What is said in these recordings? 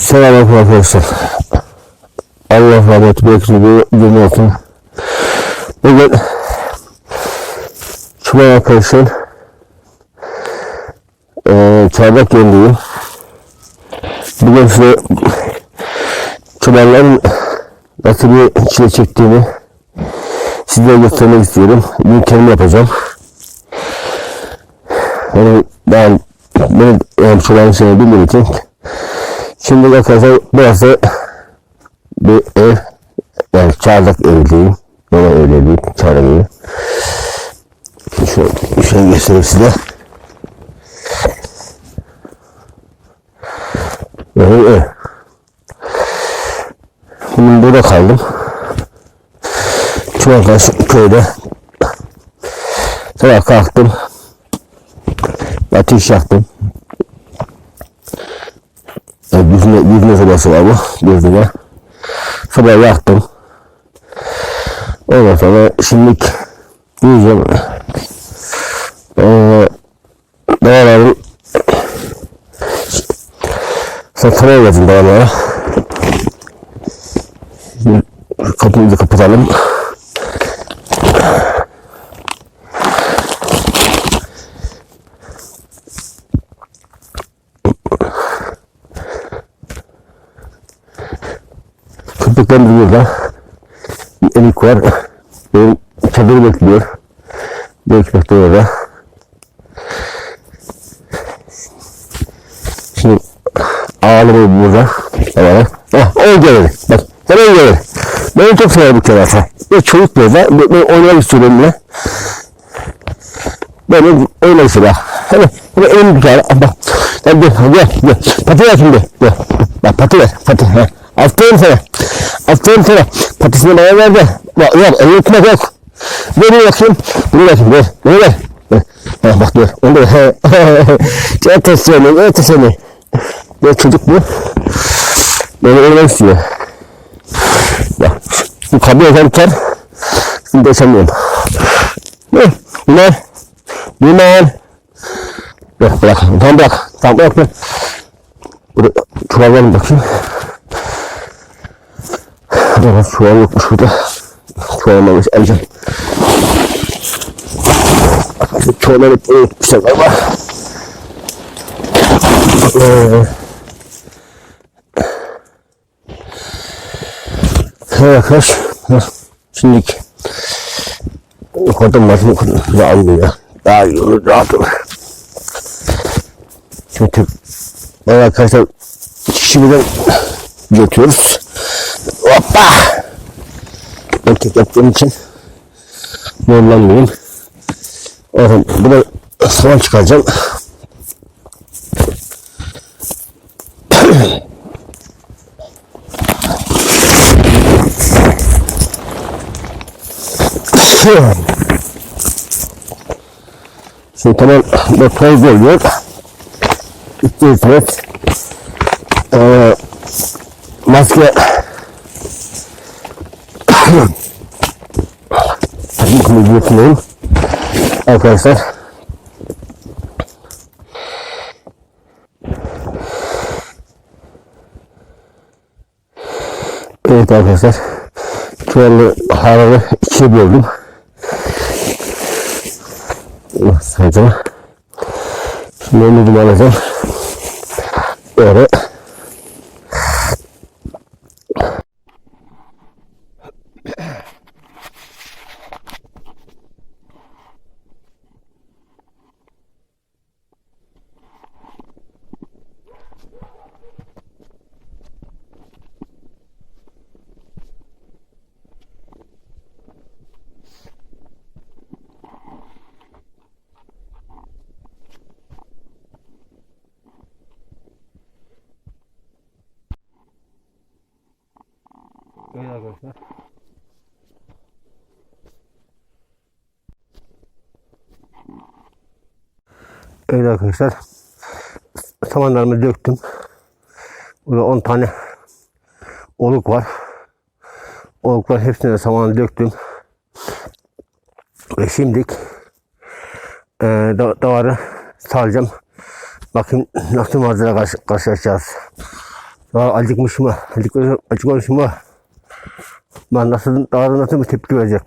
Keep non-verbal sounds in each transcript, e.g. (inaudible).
Selamünaleyküm arkadaşlar. Allah rahmet bekliyor gün olsun. Bugün Cuma arkadaşlar eee çardak yerindeyim. Bugün size çobanların nasıl bir çile çektiğini size göstermek istiyorum. Bugün kendim yapacağım. Yani ben ben yani çobanın şeyini için Şimdi arkadaşlar burası bir ev. Yani çardak evi diyeyim. Yola öyle diyeyim. Çardak evi. Şimdi şöyle, şöyle göstereyim size. Böyle ev. Bugün burada kaldım. Arkadaş köyde. Sabah kalktım. Ateş yaktım. Yani yüzme, yüzme sobası var bu. Gözüme. Sabah yaktım. Ondan sonra şimdilik yiyeceğim. Ee, dağların satına verdim dağlara. Şimdi kapıyı da kapatalım. Köpeklerim burada. Bir elik var. Benim çadır bekliyor. Ekmek de orada. Şimdi ağlamıyor burada. Tamam. Ah, o gelir. Bak, hemen gelir. Ben çok severim bu kerata. Bir çocuk burada. Ben, oynamak istiyorum bile. Böyle oynamak istiyorum. Hemen, hemen elim bir kere. Bak, gel, gel, gel. Pati ver şimdi. Gel. Bak, pati ver, pati. Ha. Aferin sana. Aferin sana. Patisini bana ver de. Bak, yok, elini tutmak yok. Ver bunu bakayım. Bunu bakayım, ver. Bunu ver. ver. Ha, bak dur. Onu da ver. Çok teşekkür. Çok teşekkür. Ne çocuk bu? Böyle oynamak istiyor. Bak. Bu kablo yakarken şimdi. Ne? Bunlar. Bunlar. Bırak, bırak. Tamam bırak. Tamam bırak. Burada çuvallarım bakayım. Evet, çuval yokmuş burada. Çuvalmamış amcam. Çuvalları unutmuşlar ama. Ee, Evet arkadaş. Şimdilik yukarıdan başını yukarıdan almıyor ya. Daha iyi olur, rahat olur. Çünkü evet arkadaşlar şimdiden götürüyoruz. Hoppa! Ben tek yaptığım için zorlanmayayım. Oradan bunu soğan çıkaracağım. Şimdi tamam toz geliyor. İstiyorsanız ee, maske Yapmayayım. Arkadaşlar. Evet arkadaşlar. Çuvalı haralı ikiye böldüm. Sayacağım. Şimdi onu alacağım. Böyle. Evet arkadaşlar. Evet arkadaşlar. Samanlarımı döktüm. Burada 10 tane oluk var. Oluklar hepsine samanı döktüm. Ve şimdilik e, da, davarı salacağım. Bakayım nasıl manzara karşı, karşılaşacağız. Ya acıkmış mı? Acıkmış, acıkmış mı? Ben nasıl, daha nasıl bir tepki verecek?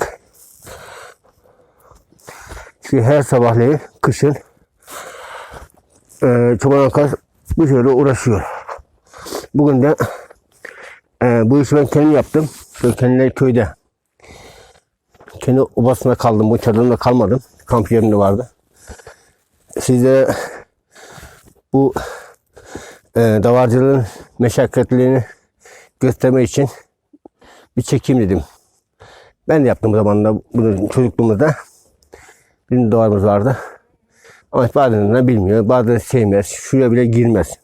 Çünkü her sabahleyin kışın e, çoban arkadaş bu şöyle uğraşıyor. Bugün de e, bu işi ben kendim yaptım. Şöyle kendileri köyde. Kendi obasında kaldım. Bu çadırımda kalmadım. Kamp yerimde vardı. Size bu e, davarcılığın meşakkatlerini göstermek için bir çekeyim dedim. Ben de yaptım zamanında bunu çocukluğumuzda. Bizim davarımız vardı. Ama bazılarından bilmiyor, bazıları sevmez. Şuraya bile girmez.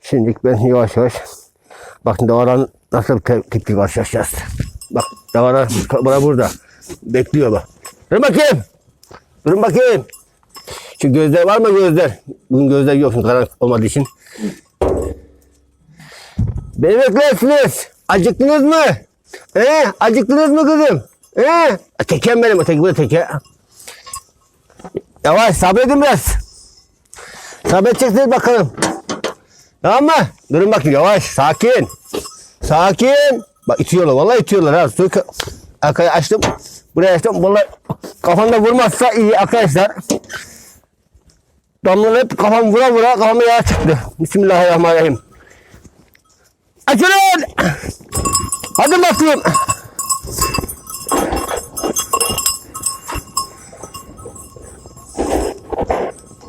Şimdi ben yavaş yavaş bakın davaran nasıl bir te- tepki karşılaşacağız. Bak davara bana burada. Bekliyor bak. Durun bakayım. Durun bakayım. Şu gözler var mı gözler? Bugün gözler yok karanlık olmadığı için. Beni beklersiniz. Acıktınız mı? He? Acıktınız mı kızım? He? Tekem benim. Öteki bu teke. Yavaş sabredin biraz. Sabredeceksiniz bakalım. Tamam mı? Durun bakayım yavaş. Sakin. Sakin. Bak itiyorlar. Vallahi itiyorlar ha. Suyu ka- arkaya açtım. Buraya açtım. Vallahi kafamda vurmazsa iyi arkadaşlar. Damlalar hep kafam vura vura kafama yağ çıktı. Bismillahirrahmanirrahim. Açılın. Hadi bakayım.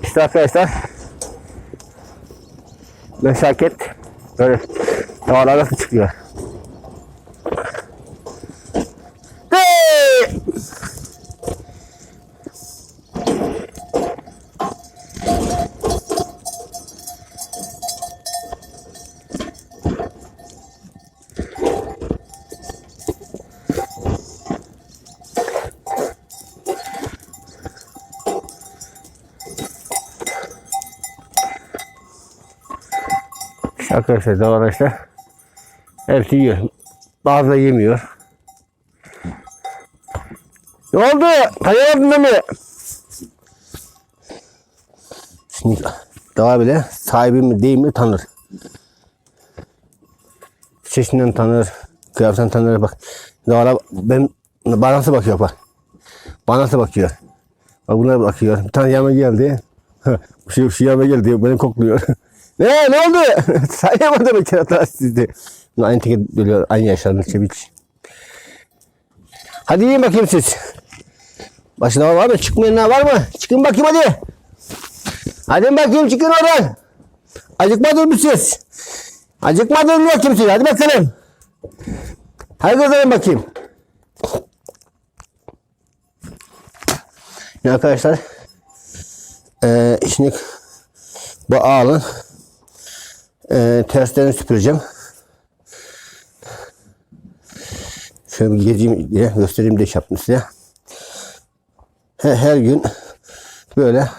İşte arkadaşlar. Meşakkat böyle dağlar nasıl çıkıyor. Hey! Arkadaşlar işte hepsi yiyor. Bazı da yemiyor. Ne oldu? Tanıyamadın mı? Şimdi dağ bile sahibi mi değil mi tanır. Sesinden tanır, kıyafetinden tanır bak. Dağlara ben bana nasıl bakıyor bak. Bana nasıl bakıyor. Bak buna bakıyor. Bir tane yanıma geldi. Bu şey, şu yanıma geldi. Beni kokluyor. (laughs) ne ne oldu? (laughs) Sayamadım bir kere daha sizde. Aynı teke dönüyor. Aynı yaşlarında çeviç. Hadi yiyin bakayım siz. Başına var mı? Çıkmayanlar var mı? Çıkın bakayım hadi. Hadi bakayım çıkın oradan. Acıkmadınız mı siz? Acıkmadınız mı kimse? Hadi bakalım. Hadi kızarın bakayım. Ya arkadaşlar eee şimdi bu ağalın eee terslerini süpüreceğim. Şöyle bir gezeyim diye göstereyim diye şey yaptım size. Her, her gün böyle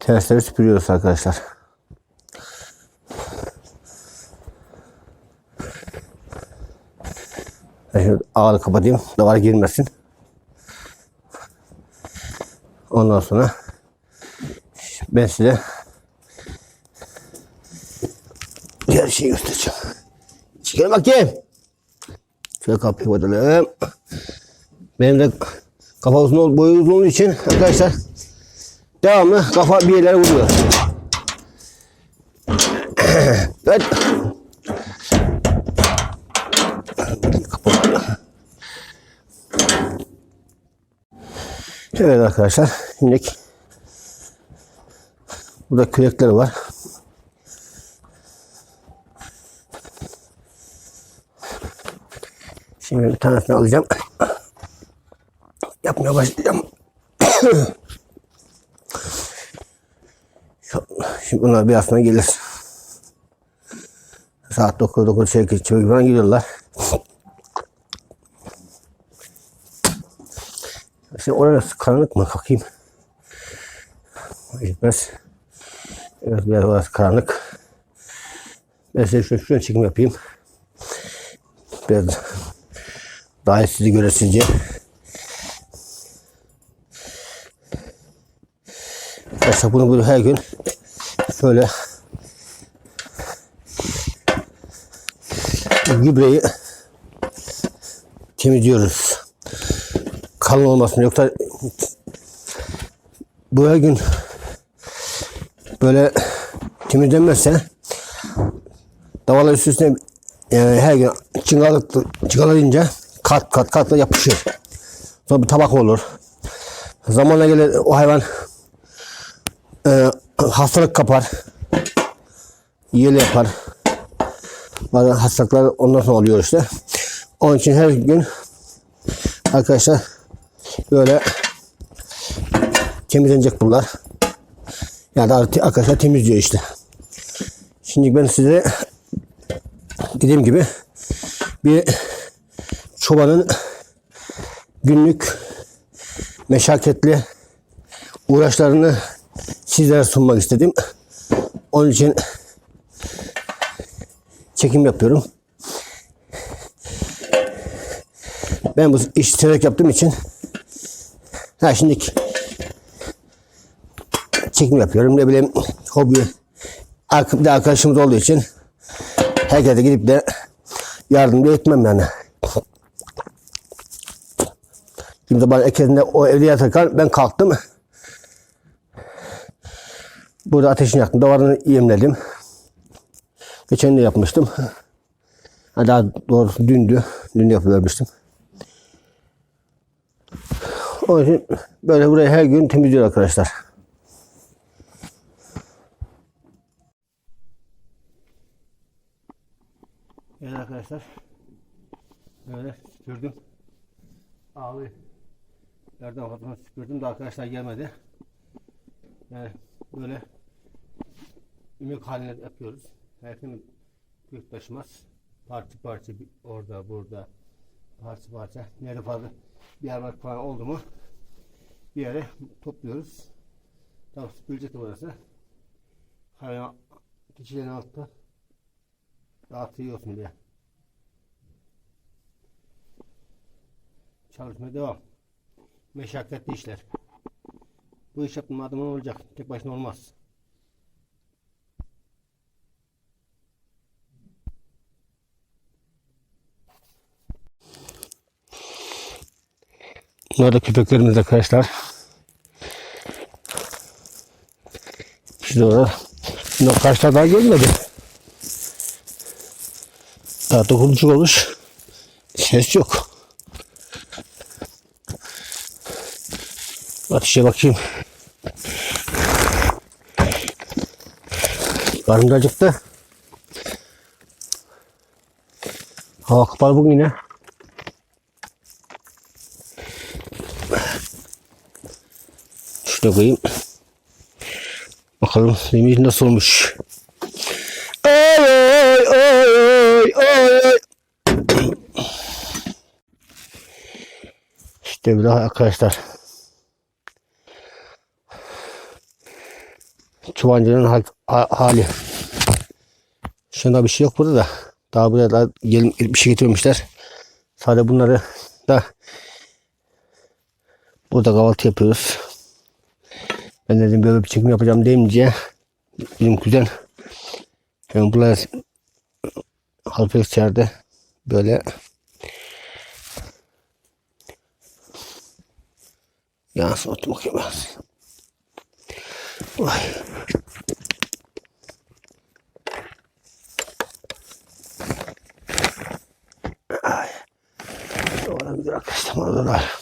tersleri süpürüyoruz arkadaşlar. Şöyle ağını kapatayım. Davar girmesin. Ondan sonra ben size her şeyi göstereceğim. Çıkar bakayım. Şöyle kapıyı bakalım. Benim de kafa uzun ol, boyu uzun olduğu için arkadaşlar devamlı kafa bir yerlere vuruyor. (clears throat) evet. Evet arkadaşlar şimdi burada kürekler var. Şimdi bir tanesini alacağım. Yapmaya başlayacağım. Şimdi bunlar birazdan gelir. Saat 9 9 şey geçiyor falan geliyorlar. Şimdi orası karanlık mı? Bakayım. Gitmez. Evet biraz orası karanlık. Ben size şöyle şuradan çekim yapayım. Biraz daha iyi sizi göresince. Mesela bunu böyle her gün şöyle gübreyi temizliyoruz. Kalın olmasın yoksa bu her gün böyle temizlenmezse davala üst üstüne yani her gün çıngalık çıngalayınca kat kat katla yapışır. Sonra bir tabak olur. Zamanla gelir o hayvan e, hastalık kapar. Yel yapar. Bazen hastalıklar ondan sonra oluyor işte. Onun için her gün arkadaşlar böyle temizlenecek bunlar. Yani arkadaşlar temizliyor işte. Şimdi ben size dediğim gibi bir çobanın günlük meşakkatli uğraşlarını sizlere sunmak istedim. Onun için çekim yapıyorum. Ben bu işi severek yaptığım için ha şimdi çekim yapıyorum. Ne bileyim hobi bir arkadaşımız olduğu için herkese gidip de yardım da etmem yani. Şimdi bana eklerinde o evde yatarken ben kalktım. Burada ateşini yaktım. Davarını yemledim. Geçen de yapmıştım. Ha, Daha doğrusu dündü. Dün yapıvermiştim. Onun için böyle burayı her gün temizliyor arkadaşlar. Evet arkadaşlar. Böyle süpürdüm. Abi yerden fatma süpürdüm de arkadaşlar gelmedi. Yani böyle ümük haline yapıyoruz. Herkesin büyük taşımaz. Parça bir- orada burada parça parça. Nerede fazla bir yer falan oldu mu bir yere topluyoruz. Tabii süpürecek de burası. Hayvan keçilerin altta dağıtıyorsun diye. Çalışmaya devam. Meşakkatli işler. Bu iş yaptığım adamın olacak. Tek başına olmaz. Bunlar da köpeklerimiz arkadaşlar. İşte orada. Bunlar kaçta daha gelmedi. Daha dokunucuk olmuş. Ses yok. Ateşe bakayım. Karnım da acıktı. Hava kapalı bugün yine. Şurada koyayım. Bakalım yemeği nasıl olmuş. Oy oy oy oy oy. İşte bir daha arkadaşlar. Çuvancının hal- ha- hali. Şunda bir şey yok burada da. Daha buraya da gelin bir şey getirmişler. Sadece bunları da burada kahvaltı yapıyoruz. Ben dedim böyle bir çekim yapacağım deyince bizim kuzen hemen buraya Halpex içeride böyle yansın otur bakayım Vay. Ay. Orada bir arkadaşlar oradalar.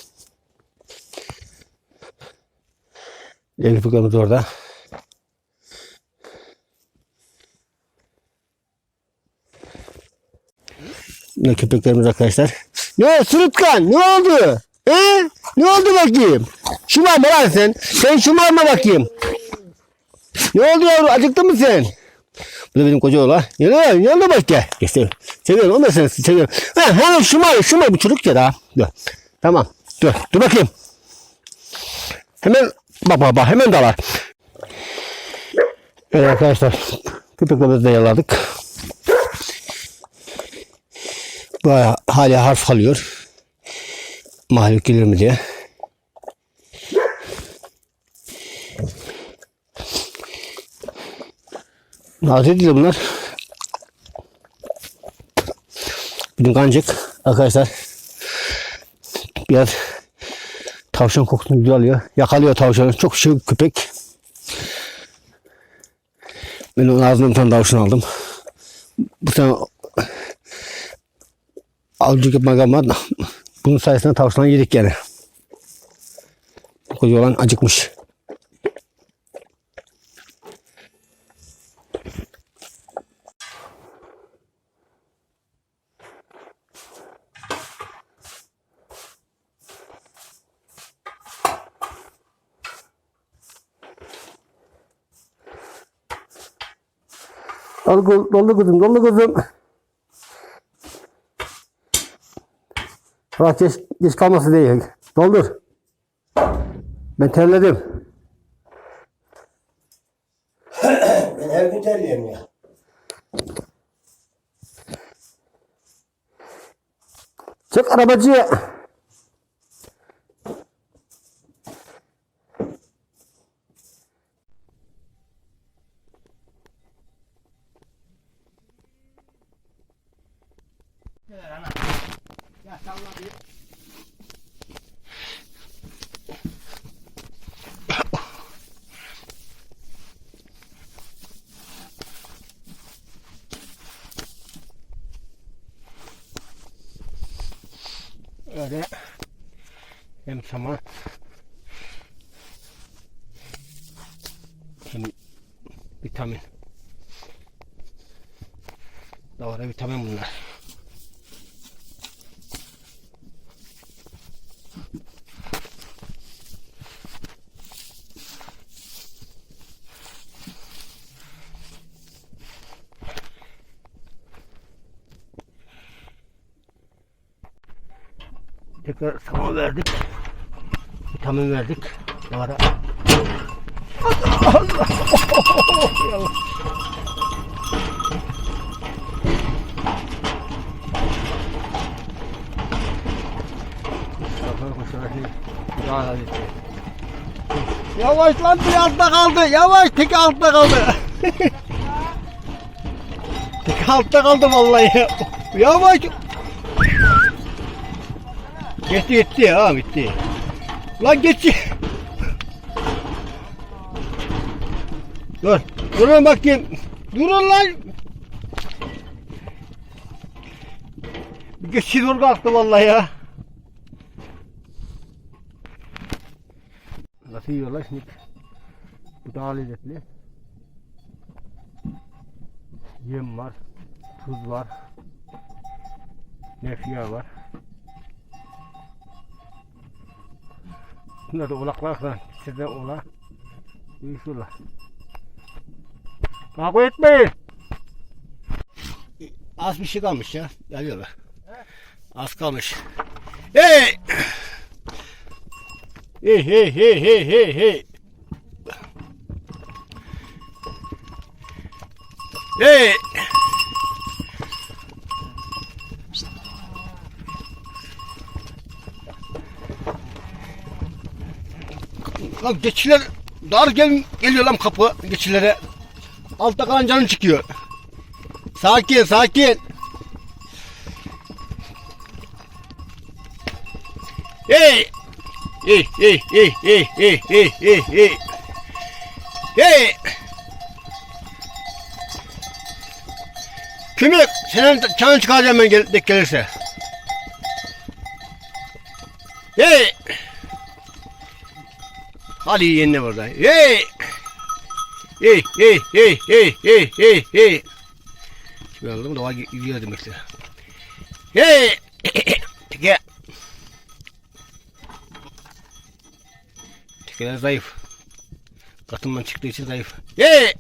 Elektrikamız orada. Ne köpeklerimiz arkadaşlar. Ne Sırıtkan ne oldu? He? Ne oldu bakayım? Şımarma lan sen. Sen şımarma bakayım. Ne oldu yavrum? Acıktın mı sen? Bu da benim koca oğlan. Yanına yanına bak gel. Sev. Seviyorum. Onu da sen seviyorum. Ha, hemen şımar. Şımar bu çocuk ya da. Dur. Tamam. Dur. Dur bakayım. Hemen bak bak bak. Hemen dalar. Evet arkadaşlar. Köpeklerimizi de yaladık. Bayağı hala harf alıyor. Mahluk gelir mi diye. Değil bunlar. Bizim kancık arkadaşlar. Biraz tavşan kokusunu güzel alıyor. Yakalıyor tavşanı. Çok şık köpek. Ben onun ağzından bir tane tavşan aldım. Bu tane avcılık yapmak bunun sayesinde tavşan yedik yani. Koca olan acıkmış. Doldu, doldu kızım, doldu kızım. Bırak geç, geç kalması değil. Doldur. Ben terledim. Ben her gün terliyorum ya. Çık arabacı. Öyle hem saman hem vitamin. Doğru vitamin bunlar. Tekrar saman verdik. Vitamin verdik. Doğru. Yavaş lan bir altta kaldı. Yavaş tek altta kaldı. (laughs) tek altta kaldı vallahi. Yavaş. Gitti gitti ha gitti. Lan gitti. Dur. Durun bakayım. Durun lan. Geçti dur kalktı vallahi ya. Nasıl yiyorlar şimdi? Bu daha lezzetli. Yem var, tuz var, nefya var. Bunlar da ulaklar falan. Sizde ola. Uyuşurlar. Kavga etmeyin. Az bir şey kalmış ya. Geliyorlar. Az kalmış. Hey! Hey hey hey hey hey hey. Hey! Lan geçiler dar gel geliyor lan kapı geçilere. Altta kalan canın çıkıyor. Sakin sakin. Hey! Hey hey hey hey hey hey hey hey. Hey! Kimi senin canın çıkaracağım ben gel, gelirse. Hadi yenine burada. Hey! Hey hey hey hey hey hey hey. Şimdi anladım doğa gidiyor demektir. Hey! (coughs) Teke. Tekeler zayıf. Katından çıktığı için zayıf. Hey!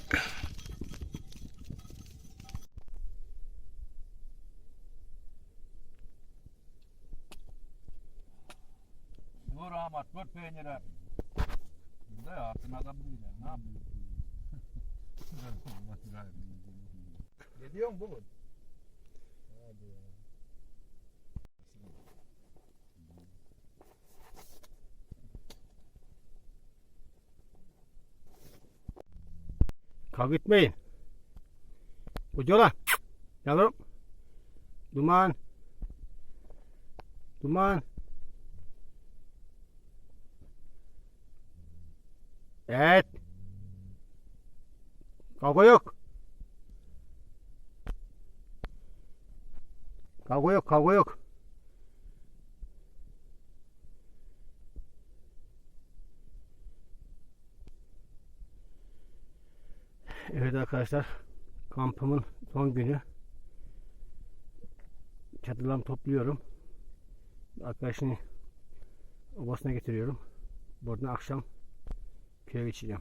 Kavga etmeyin. Ucola. Yavrum. Duman. Duman. Evet. Kavga yok. Kavga yok, kavga yok. Evet arkadaşlar, kampımın son günü. Çadırlarımı topluyorum. Arkadaşını obasına getiriyorum. Buradan akşam köye geçeceğim.